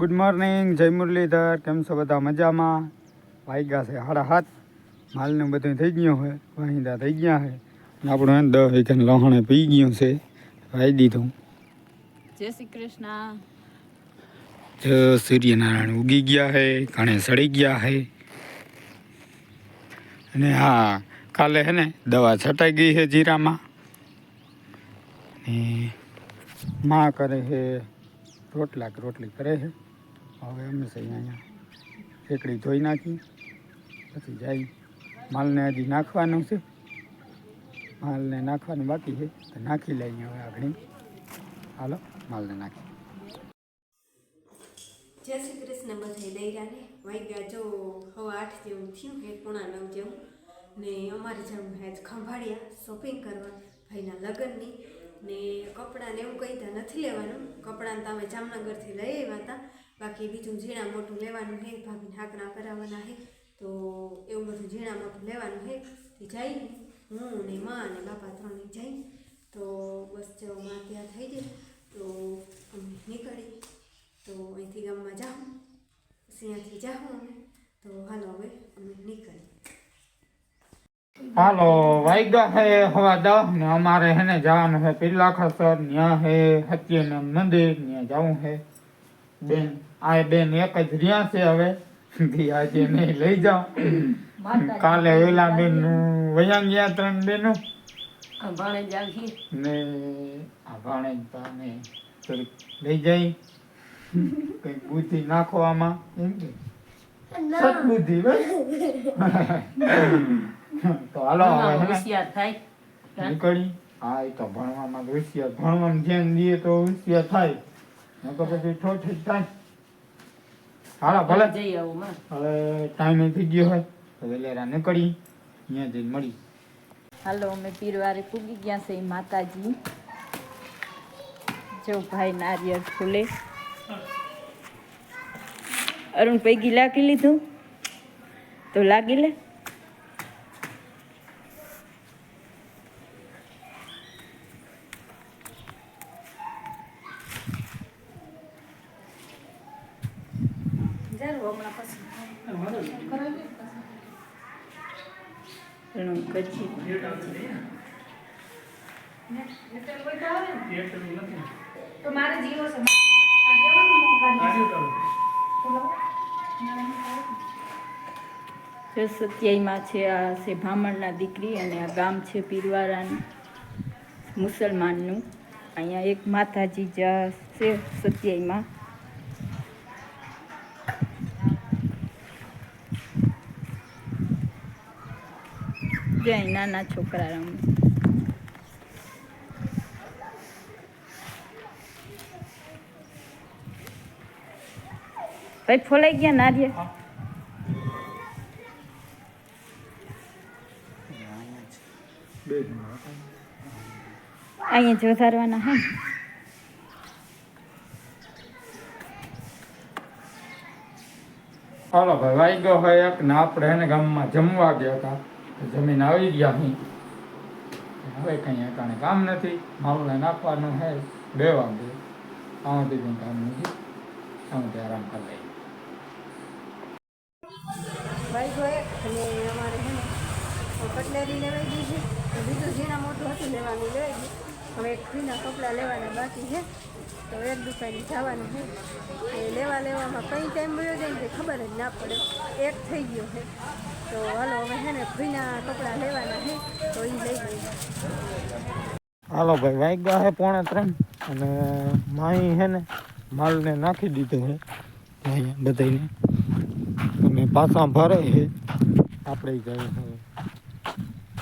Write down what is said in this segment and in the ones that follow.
Good morning જય મુરલીધર કેમ છો બધા? મજામાં? વાગ્યા છે સાડા હાથ. માલને બધું થઈ ગયું હોય વાહિંદા થઈ ગયા છે. અને આપણું એને દસ વીઘાનું લહણે પી ગયું છે. વાઈ દીધું. જય શ્રી કૃષ્ણ. જ સૂર્યનારાયણ ઉગી ગયા છે. ઘણે સડી ગયા છે. અને હા કાલે હે ને દવા છટાઈ ગઈ છે જીરામાં. ને માં કરે છે રોટલા રોટલી કરે છે. હવે અમે છે અહીંયા એકડી ધોઈ નાખી, પછી જાય. માલને હજી નાખવાનું છે. માલને નાખવાનું બાકી છે. તો નાખી લઈએ હવે આગળ હાલો, માલને નાખી. જય શ્રી કૃષ્ણ બધાય દૈરાને. વાગ્યા જો હવે આઠ જેવું થયું, હે પોણા નવ જેવું. ને અમારે જવું હે ખંભાળિયા શોપિંગ કરવા ભાઈના લગ્નની. ને કપડાને એવું કંઈ નથી લેવાનું. કપડાને તો અમે જામનગરથી લઈ આવ્યા હતા. બાકી બીજું ઝીણા મોટું લેવાનું છે, ભાભીને હાકરા કરાવવાના છે, તો એવું બધું ઝીણા મોટું લેવાનું છે, તે જઈ હું ને માં અને બાપા ત્રણે જઈ તો બસ જો માં ત્યાં થઈ જાય, તો અમે નીકળી તો અહીંથી ગામમાં જાઉં અહીંયાથી જાઉં અમે, તો હાલો હવે અમે નીકળી હાલો વાઈગા હે, હવા દસ ને અમારે હેને જવાનું છે પીલા ખસર ત્યાં હે સત્યનારાયણ મંદિર ત્યાં જવું હે, બેન. આ બેન એક જ રહ્યા છે હવે. આજે નહીં લઈ જાઓ. કાલે વેલા બેન વયા ગયા ત્રણ બેનો. ને આ ભાણે તાને થોડીક લઈ જાય. કંઈક બુદ્ધિ નાખો આમાં. એમ કે? સદબુદ્ધિ તો હાલો હવે નીકળી. હા એ તો ભણવામાં હોશિયાર. ભણવામાં ધ્યાન દઈએ તો હોશિયાર થાય. નકર પછી ઠોઠ થાય. હાલો ભલે. જઈ આવું હવે ટાઈમ થઈ ગયો હોય તો વેલેરા નીકળી અહીંયા જઈને મળી. હાલો અમે પીરવારે પૂગી ગયા છે માતાજી. જો ભાઈ નારિયેળ ફૂલે. અરુણ પૈકી લાગી લીધું. તો લાગી લે જરૂર હમણાં પછી અરુણ કચ્છી સત્યાઈમાં છે આ છે બ્રાહ્મણના દીકરી અને આ ગામ છે પીરવારાનું, મુસલમાનનું. અહીંયા એક માતાજી જ્યાં છે સત્યાઈમાં. જ્યાં નાના છોકરા રમે ભાઈ ફોલાઈ ગયા નારિયેળ અહીંયા જોધારવાના હે. ને? હાલો ભાઈ ગયો હોય એક ને આપણે એને ગામમાં જમવા ગયા હતા. તો જમીન આવી ગયા અહીં. હવે કંઈ એકાણે કામ નથી. માવલે નાખવાનું છે બે વાગે આમાંથી કંઈ કામ નથી. આમાંથી આરામ કરી લઈએ. ભાઈ ગયો અને અમારે છે ને કટલેરી લેવાઈ ગઈ છે. બીજું ઝીણા મોટું હતું લેવાનું લેવાઈ ગયું. હવે એક ફ્રીના કપડાં લેવાના બાકી છે. તો એક દુકાને જવાનું છે. એ લેવા લેવામાં કઈ ટાઈમ મળ્યો જાય ને ખબર જ ના પડે. એક થઈ ગયો છે. તો હાલો હવે છે ને ફ્રીના કપડાં લેવાના છે. તો એ લઈ લઈએ. હાલો ભાઈ, વાગ્યા છે પોણા ત્રણ અને માઈ છે ને માલને નાખી દીધો છે. અહીંયા બધાને પાછા ભરે છે. આપણે છે.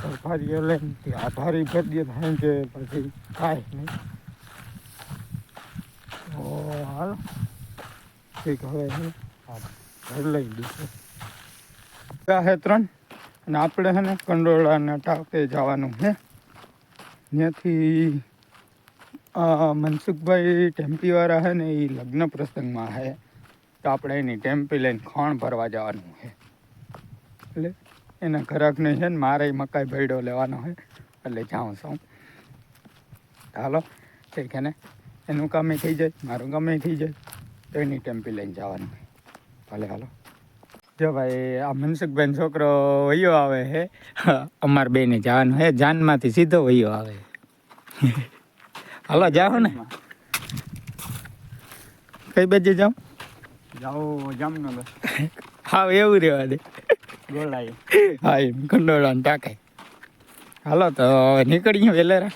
સરકારીઓ લઈને આભારી ભરી દઈએ થાય કે પછી કાંઈ નહીં. તો હાલ. ઠીક હવે છે ઘર લઈ દઈશું છે. ત્રણ, અને આપણે છે ને કંડોળાના ટાપે જવાનું છે ત્યાંથી આ મનસુખભાઈ ટેમ્પીવાળા છે ને એ લગ્ન પ્રસંગમાં છે તો આપણે એની ટેમ્પી લઈને ખણ ભરવા જવાનું છે. એટલે એના ઘરાકને છે ને મારે મકાઈ ભેડો લેવાનો છે. એટલે જાઉં છું. હાલો, ઠીક છે ને? એનું કામે થઈ જાય, મારું કામે થઈ જાય, તો એની ટેમ્પી લઈને જવાનું ભલે, હાલો. જો ભાઈ, આ મનસુખબેન છોકરો વયો આવે છે. અમાર બેને જવાનું હે જાનમાંથી સીધો વયો આવે હાલો, જાઓ ને. કઈ બાજુ જાઉં જાઓ જામનગર હા એવું રહેવા દે. ગોળાઈ હા એમ કંડોળાને ટાંકે હાલો તો નીકળીએ વેલેરા.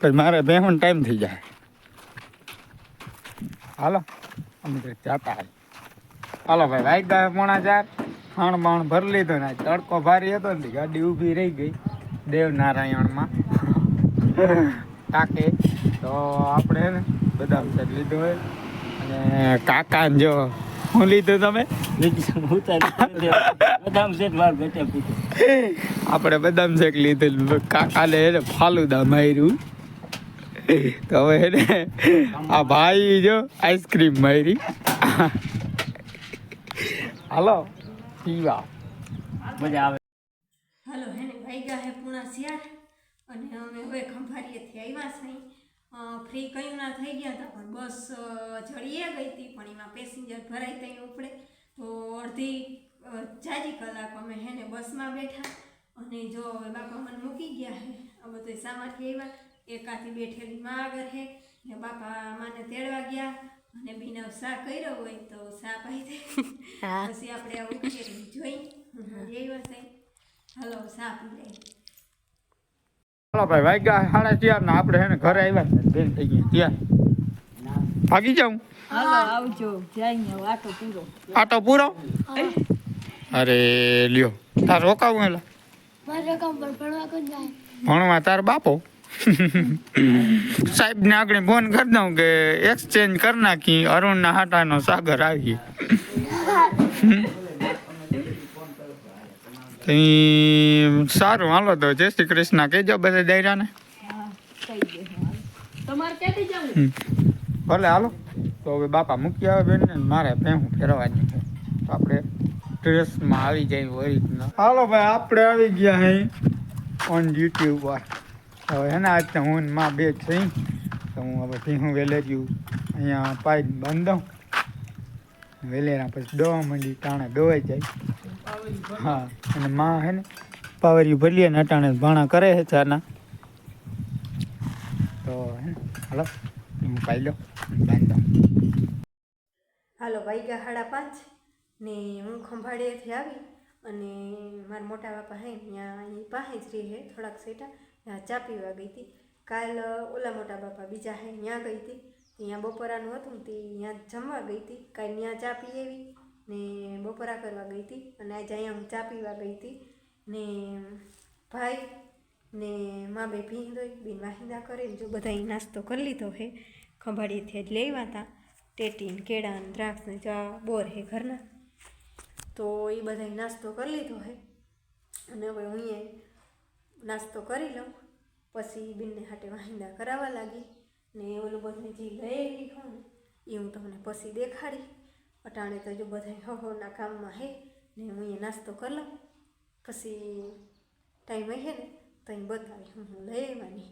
પછી મારે બેહવાનો ટાઈમ થઈ જાય. હાલો અમે જાતા હાલો ભાઈ વાઈ ગયા પોણા ચાર. ખાણ બાણ ભરી લીધો ને તડકો ભારી હતો ને ગાડી ઊભી રહી ગઈ. દેવનારાયણમાં. ટાકે. તો આપણે બધા લીધો હોય કાકાને જો. હું લીધું તમે? આપણે બદામ શેક લીધેલું કાકાને એને ફાલુદા માર્યું. તો હવે એને આ ભાઈ જો આઈસ્ક્રીમ મારી. હાલો, પીવા. મજા આવે. હાલો, હે ભાઈ ગયા હે પૂણા શિયાર અને અમે હવે ખંભારીએથી આવ્યા છીએ. ફ્રી કયું ના થઈ ગયા હતા પણ બસ જળીએ ગઈ હતી પણ એમાં પેસેન્જર ભરાઈ ત્યાં ઉપડે. તો અડધી ચારી કલાક અમે હે ને બસમાં બેઠા અને જો હવે બાપા મને મૂકી ગયા હે આ બધો સામાન આવ્યા. એકાથી બેઠેલી માં આગળ હે ને બાપા માને તેડવા ગયા અને બીના સા કર્યો હોય તો સા પાઈ દે. પછી આપણે આ ઉકેલી જોઈ એ વસે હલો સા પી લઈએ હાલો ભાઈ વાગ્યા સાડા ચાર ને આપણે હે ઘરે આવ્યા ને બેન થઈ ગઈ ત્યાં. ભાગી જાઉં? હાલો આવજો. પૂરો. આટો પૂરો? અરે લ્યો. તાર રોકાવું એલા મારે કામ પર ભણવા તાર બાપો. સાહેબ ને આગળ ફોન કરી દઉં કે એક્સચેન્જ કરી નાખી અરુણ ના હાટાનો સાગર આવી સારું હાલો તો જય શ્રી કૃષ્ણ. કહેજો બધા દાયરાને. હા કહી દે તમારે ક્યાંથી જવું? હમ. ભલે હાલો. તો હવે બાપા મૂકી આવે બેન ને મારે ભેહું ફેરવાની છે. તો આપણે ડ્રેસમાં આવી જાય રીતના. હાલો ભાઈ આપણે આવી ગયા હે ઓન યુટ્યુબ ઉપર. હવે હે ને આજ હું મા બે છે થઈ તો હું હવે ભીહું વેલેર્યું અહીંયા પાઇપ બંધ દઉં. વેલેરા પછી દોવા મંડી ટાણે દોવાઈ જાય. હા, અને માં હે ને પાવરિયું ભરીએ ને અટાણે ભાણા કરે છે ચાના. તો હે ને, હાલો, હું પાઈ લો બાંધ. હાલો વાગ્યા સાડા પાંચ ને હું ખંભાળિયાથી આવી અને મારા મોટા બાપા હે ત્યાં એ પાસે જ રહે થોડાક સેટા. ત્યાં ચા પીવા ગઈ હતી. કાલ ઓલા મોટા બાપા બીજા હે, ત્યાં ગઈ હતી. ત્યાં બપોરાનું હતું તે ત્યાં જમવા ગઈ હતી. કાંઈ ત્યાં ચા પી આવી ને બપોરા કરવા ગઈ હતી અને આજે અહીંયા હું ચા પીવા ગઈ હતી ને ભાઈ ને મા બે ભીં દોઈ, બેન વાહિંદા કરે જો બધા નાસ્તો કરી લીધો હે. ખંભાળીએથી જ લેવા હતા. ટેટીન કેળા ને દ્રાક્ષ ને ચા, બોર હે ઘરના. તો એ બધા નાસ્તો કરી લીધો હે. અને હવે હું નાસ્તો કરી લઉં. પછી બેનને હાટે વાહિંદા કરાવવા લાગી. ને ઓલું બધું જે લઈ હું એ હું તમને પછી દેખાડી. અટાણે તો જો બધા હહોના કામમાં હે, ને હું એ નાસ્તો કરી લઉં. પછી ટાઈમ હે ને, તો અહીં બતાવી હું હું લઈ આવવાની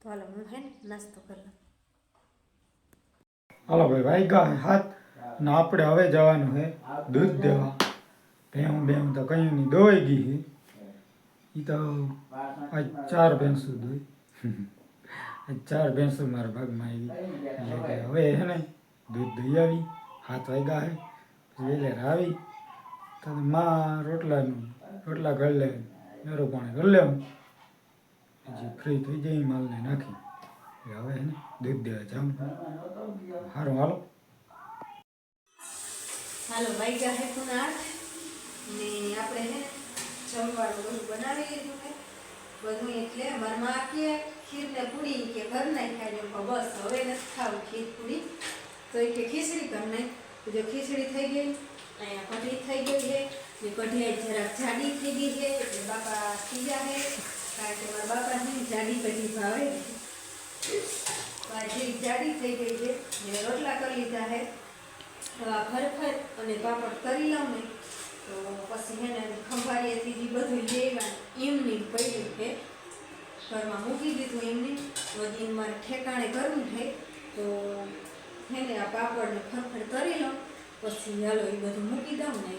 તો હાલો હું હે ને નાસ્તો કરી લઉં. હાલો ભાઈ ભાઈ ગયા હાથ? ને આપણે હવે જવાનું હે દૂધ દેવા. ભેહું બેહું તો કઈ નહીં દોવાઈ ગઈ હે. એ તો ચાર ભેંસું દોઈ ચાર ભેંસો મારા ભાગમાં આવી. એટલે કે હવે હે ને, દૂધ દઈ આવી હાથ વાગ્યા હે, પછી વેલેર આવી. તો માં રોટલાનું, રોટલા ઘર લે, નરો પાણી ઘર લેવું પછી ફ્રી થઈ જાય માલને નાખી. એટલે હવે હે ને, દૂધ દેવા જાઉં. સારું હાલો. હાલો વાગ્યા હે પૂના ને આપણે જમવાનું બધું બનાવી લીધું બધું એટલે મનમાં માં કે ખીર ને પૂરી કે ઘર નહીં ખાઈ લો બસ હવે નથી ખાવું ખીર પૂરી. તો એ કે ખીચડી ઘર નહીં જો ખીચડી થઈ ગઈ, અહીંયા કઢી થઈ ગઈ છે. ને કઢી જરાક જાડી થઈ ગઈ છે. એટલે બાપા ખીજા છે. કારણ કે મારા બાપાને જાડી કઢી ભાવે તો જાડી થઈ ગઈ છે ને રોટલા કરી લીધા છે. હવે ખરેખર અને પાપડ કરી લઉં ને. તો પછી હે ને ખંભાળીએથી જે બધું લેવા એમની પડ્યું છે, ઘરમાં મૂકી દીધું એમને તો એ મારે ઠેકાણે કરવું છે તો હે ને આ પાપડને ફરફર કરી લો પછી હાલો એ બધું મૂકી દઉં ને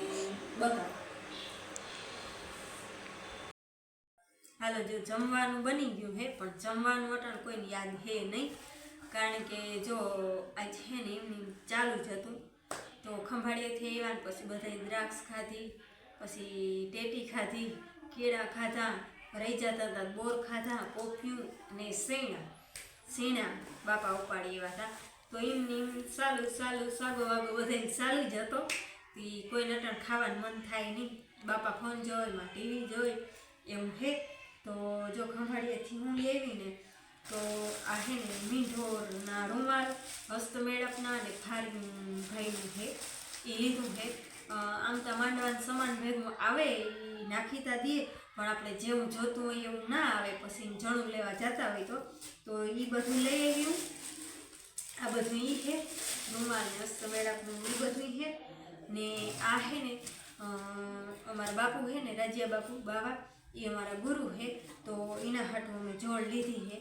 બતાવ હાલો, જો જમવાનું બની ગયું હે, પણ જમવાનું અટલ કોઈને યાદ હે નહીં, કારણ કે જો આ છે ને એમની ચાલુ જ હતું. તો ખંભાળિયાથી આવ્યા ને પછી બધાય દ્રાક્ષ ખાધી, પછી ટેટી ખાધી, કેળા ખાધા, રહી જતા હતા બોર ખાધા કોફિયું અને શેણા. શેણા બાપા ઉપાડી એવા હતા તો એમ એમ સાલું સાલું સાગો વાગો બધાને ચાલી જ હતો. તી કોઈ નટણ ખાવાનું મન થાય નહીં. બાપા ફોન જોવે માં ટીવી જોઈ એવું હે. તો જો ખંભાળીએથી હું લેવી ને તો આ હે ને મીંઢોરના રૂમાલ હસ્તમેળાપના અને ફારી ભાઈનું છે. એ લીધું છે. આમ તો માંડવાનું સમાન ભેગું આવે એ નાખીતા દઈએ, પણ આપણે જેવું જોતું હોય એવું ના આવે, પછી જણું લેવા જતા હોય તો. તો એ બધું લઈ આવ્યું. આ બધું એ છે. રૂમાલ હસ્તમેળાપનું એ બધું છે. ને આ હે ને અમારા બાપુ છે ને, રાજ્યા બાપુ, બાવા એ અમારા ગુરુ છે. તો એના હાટું અમે જોડ લીધી અને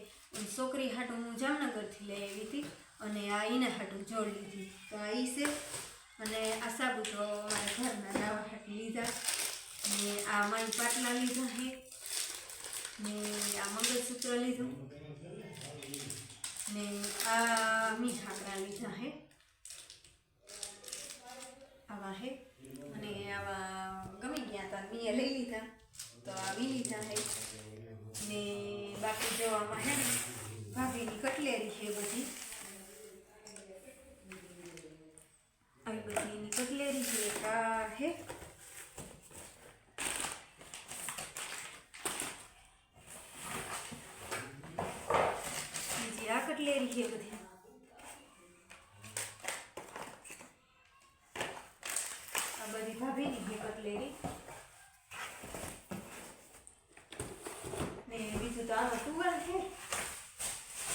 છોકરી હાટું હું જામનગરથી લઈ આવી હતી અને આ એના હાટું જોડ લીધી. તો આ ઈ છે. અને આ સાબુ તો ઘરના દાવા હાટ લીધા. ને આ મારી પાટલા લીધા હે. ને આ મંગળસૂત્ર લીધું. ને આ મીઠાકરા લીધા હે. આવા હે. અને આવા ગમી ગયા હતા મેં લઈ લીધા. તો આવી લીધા હે. ને બાકી જો આમાં હે ને ભાભીની કટલેરી છે બધી. આવી બધી એની કટલેરી છે, એક આ હે. બીજી આ કટલેરી છે બધી. આ બધી ભાભીની છે કટલેરી. બીજું તો આમાં ટુવાલ છે,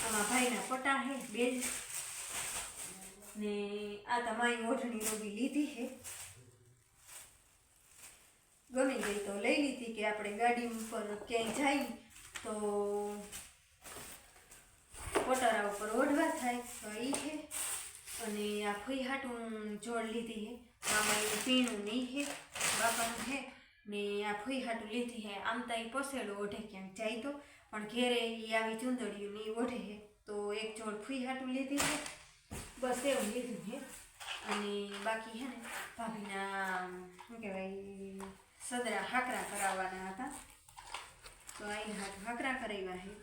આમાં ભાઈના પટા છે બે ને આ તમારી ઓઢણી રોબી લીધી છે. ગમી ગઈ તો લઈ લીધી કે આપણે ગાડી ઉપર ક્યાંય જાય તો પટારા ઉપર ઓઢવા થાય, તો એ છે. અને આ ફઈ હાટું જોડ લીધી આમાં એવું પીણું નહીં છે, બાપાનું છે. ને આ ફઈ હાટું લીધી છે. આમ તો એ પસેડો ઓઢે ક્યાંક જાય તો. પણ ઘેરે એ આવી ચૂંદડીયું ને ઓઢે છે તો એક જોડ ફૂઈ હાટું લીધી છે બસ એવું લીધું છે અને બાકી છે ને ભાભીના શું કહેવાય, સદરા હાકરા કરાવવાના હતા. તો અહીં હાથ હાકરા કરાવ્યા છે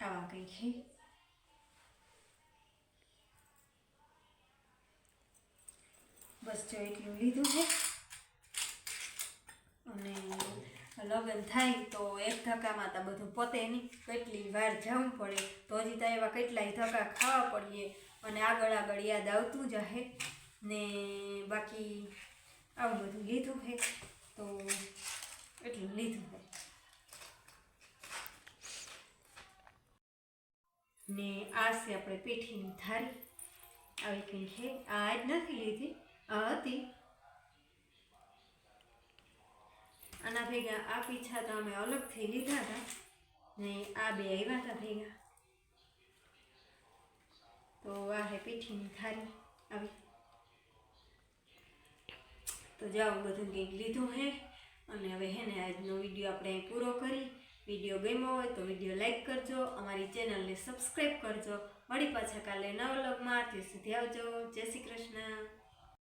આવા કંઈ છે બસ જો એટલું લીધું છે. અને લગ્ન થાય તો એક ધક્કામાં તો બધું પોતે નહીં, કેટલી વાર જવું પડે, તો હજી તો એવા કેટલાય ધક્કા ખાવા પડીએ. અને આગળ આગળ યાદ આવતું જાહે ને બાકી આવું બધું લીધું છે તો એટલું લીધું છે ને આ છે આપણે પેઠીની થાળી. આવી કંઈ છે આ આજ નથી લીધી. આ હતી. આના ભેગા, આ પીછા તો અમે અલગથી લીધા હતા. ને આ બે આવ્યા હતા ભેગા. તો આ હે પીઠીની થારી આવી. તો જાઓ, બધું કંઈક લીધું હે. અને હવે હે ને આજનો વીડિયો આપણે પૂરો કરી. વીડિયો ગમ્યો હોય તો વીડિયો લાઈક કરજો, અમારી ચેનલને સબસ્ક્રાઈબ કરજો. મળી પાછા કાલે નવા વ્લોગમાં. ત્યાં સુધી આવજો. જય શ્રી કૃષ્ણ.